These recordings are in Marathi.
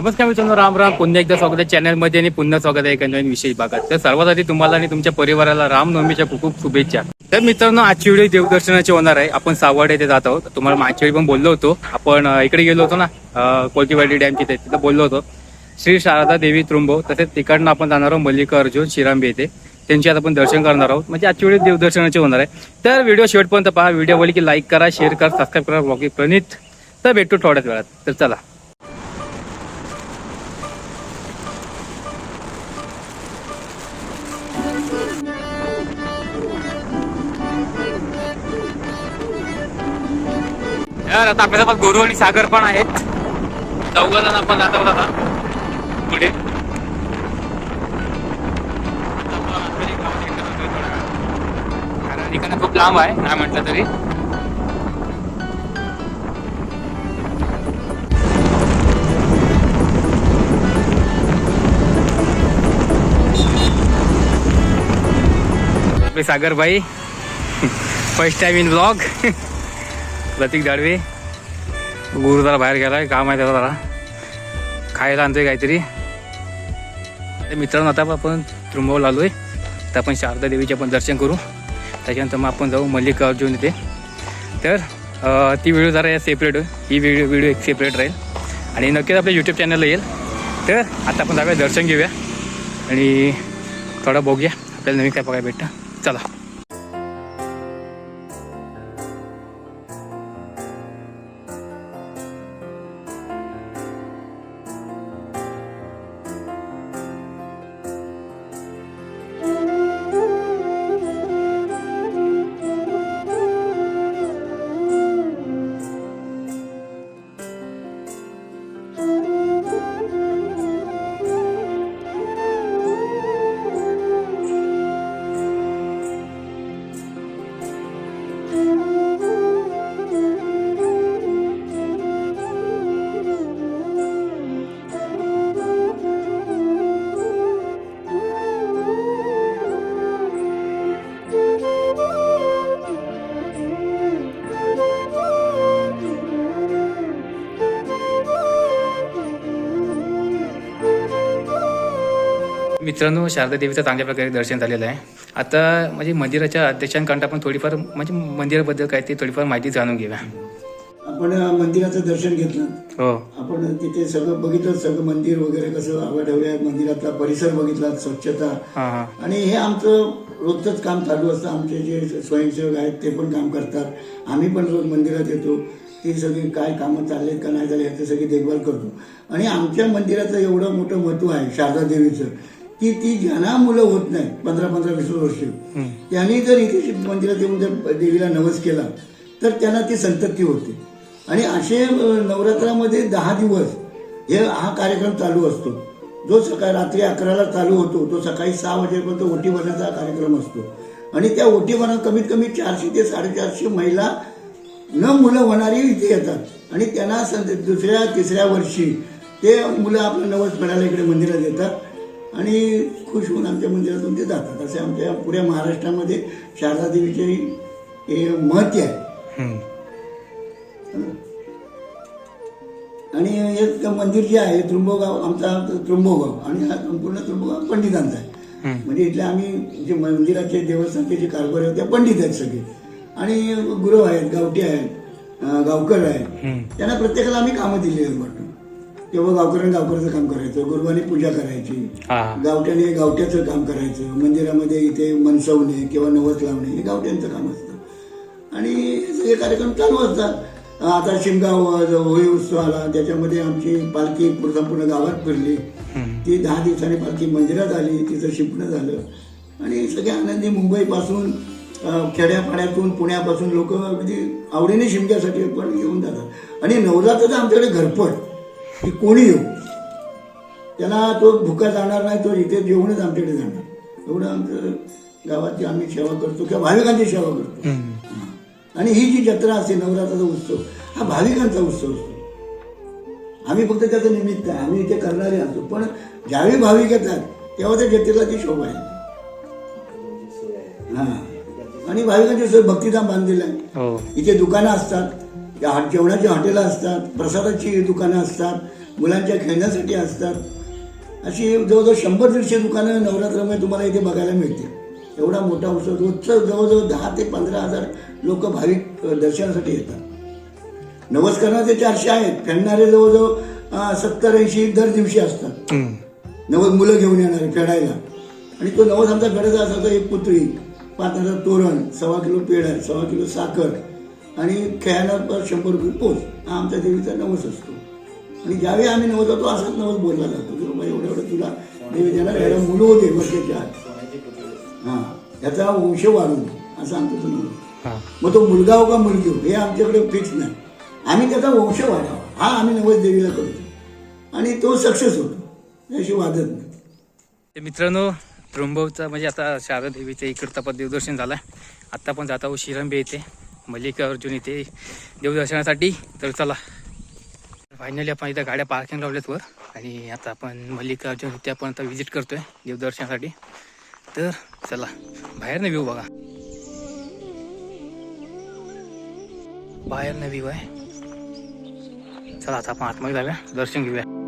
नमस्कार मित्रांनो राम राम. पुन्हा एकदा स्वागत आहे चॅनलमध्ये आणि पुन्हा स्वागत आहे एका नवीन विशेष भागात. तर सर्वात आधी तुम्हाला आणि तुमच्या परिवाराला रामनवमीच्या खूप खूप शुभेच्छा. तर मित्रांनो आजची व्हिडिओ देवदर्शनाची होणार आहे. आपण सावड येथे जात आहोत. तुम्हाला मागच्या वेळी पण बोललो होतो. आपण इकडे गेलो होतो ना कोलतीवाडी डॅमची तिथे तिथं बोललो होतो. श्री शारदा देवी त्रुंबो तसेच तिकडनं आपण जाणार आहोत मल्लिकार्जुन शिरांबे येथे. त्यांची आता आपण दर्शन करणार आहोत. म्हणजे आजची व्हिडिओ देवदर्शनाची होणार आहे. तर व्हिडिओ शेवटपर्यंत पहा. व्हिडिओ बोली की लाईक करा शेअर करा सबस्क्राईब करा ब्लॉगी प्रणित. तर भेटू थोड्याच वेळात. तर चला. यार आता आपल्यासोबत गोरू आणि सागर पण आहेत. चौघ जण आपण जात आहोत आता. पुढे. कारण ठिकाण खूप लांब आहे नाही म्हटलं तरी. सागर भाई first time in blog Pratik Dadve. गुरु जरा बाहेर गेलाय काम आहे त्याला जरा. खायला आणतोय काहीतरी. मित्रांनो आता आपण त्रुंबवला आलोय तर आपण शारदा देवीचे आपण दर्शन करू. त्याच्यानंतर मग आपण जाऊ मल्लिकार्जुन इथे. तर ती व्हिडिओ जरा सेपरेट होईल ही व्हिडिओ व्हिडिओ एक सेपरेट राहील. आणि नक्कीच आपल्या यूट्यूब चॅनलला येईल. तर आता आपण जाऊया दर्शन घेऊया. आणि थोडा बघूया. आपल्याला नवीन काय बघायला भेटतं. चला. मित्रांनो शारदा देवीचं चांगल्या प्रकारे दर्शन झालेलं आहे. आता म्हणजे मंदिराच्या अध्यक्षांकडं आपण थोडीफार म्हणजे मंदिराबद्दल काय ते थोडीफार माहिती जाणून घेऊया. आपण मंदिराचं दर्शन घेतलं. हो. आपण तिथे सगळं बघितलं सगळं मंदिर वगैरे कसं आवडवलं मंदिरातला परिसर बघितला स्वच्छता. हां हां. आणि हे आमचं रोजचंच काम चालू असतं. आमचे जे स्वयंसेवक आहेत ते पण काम करतात. आम्ही पण रोज मंदिरात येतो. ती सगळी काय कामं चाललेत का नाही झाले याची सगळी देखभाल करतो. आणि आमच्या मंदिराचं एवढं मोठं महत्त्व आहे शारदा देवीचं. की ती ज्यांना मुलं होत नाही पंधरा पंधरा वीस वर्ष. त्यांनी जर इथे मंदिरात येऊन जर देवीला नवस केला तर त्यांना ती संतती होते. आणि असे नवरात्रामध्ये दहा दिवस हे हा कार्यक्रम चालू असतो. जो सकाळी रात्री अकराला चालू होतो तो सकाळी सहा वाजेपर्यंत ओटी भरण्याचा कार्यक्रम असतो. आणि त्या ओटी भरणं कमीत कमी चारशे ते साडेचारशे महिला न मुलं होणारी इथे येतात. आणि त्यांना दुसऱ्या तिसऱ्या वर्षी ते मुलं आपलं नवस फेडायला इकडे मंदिरात येतात. आणि खुश होऊन आमच्या मंदिरातून ते जातात असे आमच्या पुऱ्या महाराष्ट्रामध्ये शारदा देवीचे हे महत्त्व आहे. आणि हे मंदिर जे आहे त्रुंबोगाव आमचा त्रुंबोगाव आणि हा संपूर्ण त्रुंबोगाव पंडितांचा आहे. म्हणजे इथले आम्ही जे मंदिराचे देवस्थानचे जे कारभार आहेत ते पंडित आहेत सगळे आणि गुरु आहेत गावठी आहेत गावकर आहेत. त्यांना प्रत्येकाला आम्ही कामं दिली आहेत तेव्हा गावकऱ्यांनी गावकऱ्याचं काम करायचं गुरुवानी पूजा करायची. गावठ्याने गावठ्याचं काम करायचं. मंदिरामध्ये इथे मनसवणे किंवा नवस लावणे हे गावठ्यांचं काम असतं. आणि हे सगळे कार्यक्रम चालू असतात. आता शिमगाव होळी उत्सव आला त्याच्यामध्ये आमची पालखी पूर्ण संपूर्ण गावात फिरली ती दहा दिवसांनी पालखी मंदिरात आली तिचं शिपणं झालं. आणि सगळे आनंदी मुंबईपासून खेड्यापाड्यातून पुण्यापासून लोक अगदी आवडीने शिमग्यासाठी पण येऊन जातात. आणि नवरात्र आमच्याकडे घरपट. की कोणी येऊ? त्याला तो भुका जाणार नाही तो इथे जेवणच आमच्याकडे जाणार. एवढं आमचं गावाची आम्ही सेवा करतो किंवा भाविकांची सेवा करतो. आणि ही जी जत्रा असते नवरात्राचा उत्सव हा भाविकांचा उत्सव असतो. आम्ही फक्त त्याचं निमित्त आहे. आम्ही इथे करणारे असतो. पण ज्यावेळी भाविक येतात तेव्हा त्या जत्रेला ती शोभा आहे. हा. आणि भाविकांची सोय भक्तिधाम बांधलेलं आहे. हो. इथे दुकानं असतात. या हॉट- जेवणाची हॉटेलं असतात प्रसादाची दुकानं असतात मुलांच्या खेळण्यासाठी असतात अशी जवळजवळ शंभर दीडशे दुकानं नवरात्रामध्ये तुम्हाला इथे बघायला मिळते एवढा मोठा उत्सव रोजचं जवळजवळ दहा ते पंधरा हजार लोक भाविक दर्शनासाठी येतात. नवस्करणाचे चारशे आहेत. फेडणारे जवळजवळ सत्तर ऐंशी दर दिवशी असतात. नवस मुलं घेऊन येणारे फेडायला. आणि तो नवस आमचा फेडायचा असायचा एक पुतळी पाच हजार तोरण सव्वा किलो पेढ सव्वा किलो साखर आणि खेळायला पर शंभर रुपये पोच. हा आमच्या देवीचा नवस असतो. आणि ज्यावेळी आम्ही नवस जातो असाच नवस बोलला जातो. की बाबा एवढं एवढं तुला देवी देणार एवढा मुलं होते वर्षाच्या हा याचा वंश वाढून असं आमचं तो नवस. हा. मग तो मुलगा हो का मुलगी हो हे आमच्याकडे फिक्स नाही. आम्ही त्याचा वंश वाढावा. हा आम्ही नवस देवीला करतो. आणि तो सक्सेस होतो. याशी वादत नाही. मित्रांनो त्र्यंबकचा म्हणजे आता शारदा देवीचं इकडचा पण देवदर्शन झालं आत्ता पण जाता शिरंबे येते मल्लिकार्जुन इथे देवदर्शनासाठी. तर चला. फायनली आपण इथं गाड्या पार्किंग लावल्यात वर. आणि आता आपण मल्लिकार्जुन इथे आपण आता व्हिजिट करतोय देवदर्शनासाठी. तर चला. बाहेर व्ह्यू बघा. बाहेर व्ह्यू आहे. चला आता आपण आतमध्ये जाऊया. दर्शन घेऊया.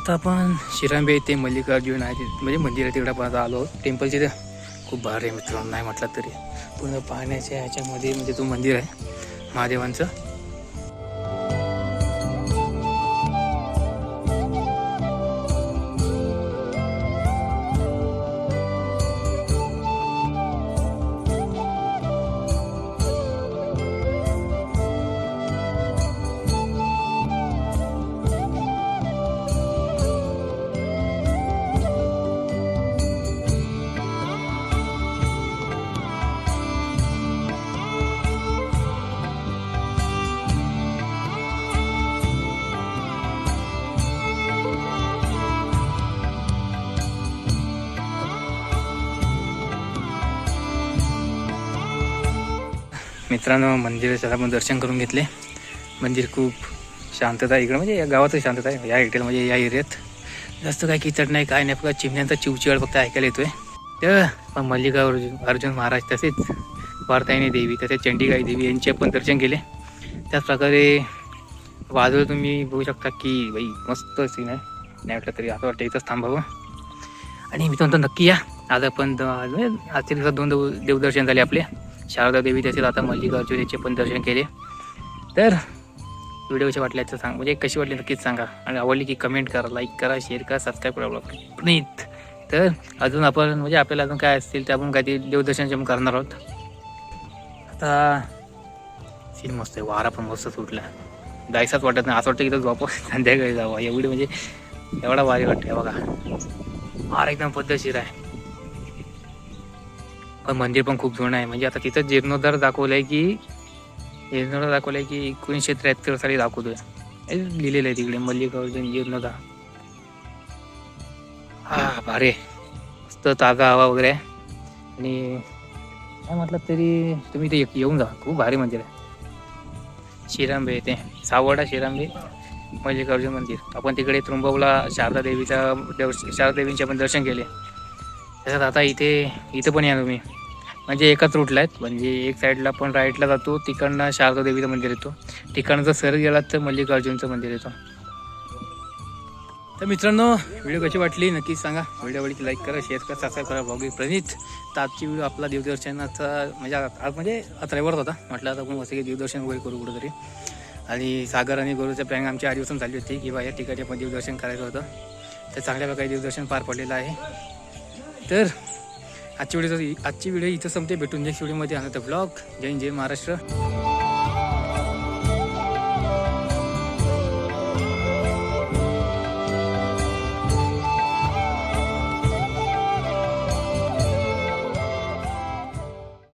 आता आपण शिरांबे येथे मल्लिकार्जुन आहे. ते- म्हणजे मंदिर आहे तिकडे आपण आलो. टेम्पलचे ते खूप भारी आहे मित्रांनो नाही म्हटलं तरी. पूर्ण पाहण्याच्या ह्याच्यामध्ये म्हणजे तो मंदिर आहे. महादेवांचं. मित्रांनो मंदिराचं आपण दर्शन करून घेतले. मंदिर खूप शांतता आहे इकडं. म्हणजे या गावातच शांतता आहे. या एरियाला म्हणजे या एरियात. जास्त काही किचड नाही काय नाही. फक्त चिमण्यांचा चिवचिवाड फक्त ऐकायला येतोय. तर पण मल्लिका अर्जुन महाराज तसेच वार्तायनी देवी तसेच चंडीगाई देवी यांचे पण दर्शन केले. त्याच प्रकारे वादळ तुम्ही बघू शकता की बाई मस्त सीन आहे. नाही वाटलं तरी असं वाटतं इथंच थांबावं. आणि मी म्हणतो नक्की या. आज आपण म्हणजे आजच्या दिवसात दोन देव देवदर्शन झाले आपले. शारदा देवी तसेच आता मल्लिकार्जुन याचे पण दर्शन केले. तर व्हिडिओ कशी वाटले तर सांग म्हणजे कशी वाटली नक्कीच सांगा. आणि आवडली की कमेंट करा लाईक करा शेअर करा सबस्क्राईब करा प्लीज तर अजून आपण म्हणजे आपल्याला अजून काय असतील ते आपण काही देवदर्शन आपण करणार आहोत. आता सीन मस्त आहे वारा पण मस्त सुटला. जायचाच वाटत नाही असं वाटतं की इथं झोप संध्याकाळी जावं. एवढी म्हणजे एवढा वारी वाटते बघा. वारा एकदम पद्धतशीर आहे. पण मंदिर पण खूप जुनं आहे. म्हणजे आता तिथं जीर्णोद्धार दाखवलंय की जीर्णोद्धार दाखवलंय की एकोणीसशे त्र्याहत्तर साली दाखवतोय. लिहिलेलं आहे तिकडे मल्लिकार्जुन जीर्णोद्धार. हा भारी मस्त ताजा हवा वगैरे. आहे. आणि काय म्हटलं तरी तुम्ही ते येऊन जा. खूप भारी मंदिर आहे. शिरांबे ते सावडा शिरांबे मल्लिकार्जुन मंदिर. आपण तिकडे त्रुंबवला शारदा देवीचा देव शारदा देवींचे आपण दर्शन केले. त्याच्यात आता इथे इथं पण या तुम्ही. म्हणजे एकाच रूटला आहेत. म्हणजे एक साईडला पण राईटला जातो तिकडनं शारदा देवीचं मंदिर येतो. तिकडनं जर सर गेलात तर मल्लिकार्जुनचं मंदिर येतो. तर मित्रांनो व्हिडिओ कशी वाटली नक्कीच सांगा. व्हिडिओ आवडली लाईक करा शेअर करा सबस्क्राईब करा. ब्लॉग प्रणित. तर आजची व्हिडिओ आपला देवदर्शनाचा म्हणजे आज म्हणजे आज रविवार होता. म्हटलं आता आपण मस्त की देवदर्शन वगैरे करू कुठंतरी. आणि सागर आणि गुरुचं प्लॅन आमची आधीपासून झाली होती की बा या ठिकाणी आपण देवदर्शन करायचं होतं. तर चांगल्या प्रकारे देवदर्शन पार पडलेलं आहे. तर आजची व्हिडिओ आजची व्हिडिओ इथं संपते. भेटून नेक्स्ट व्हिडिओमध्ये आणत ब्लॉग जय जय महाराष्ट्र.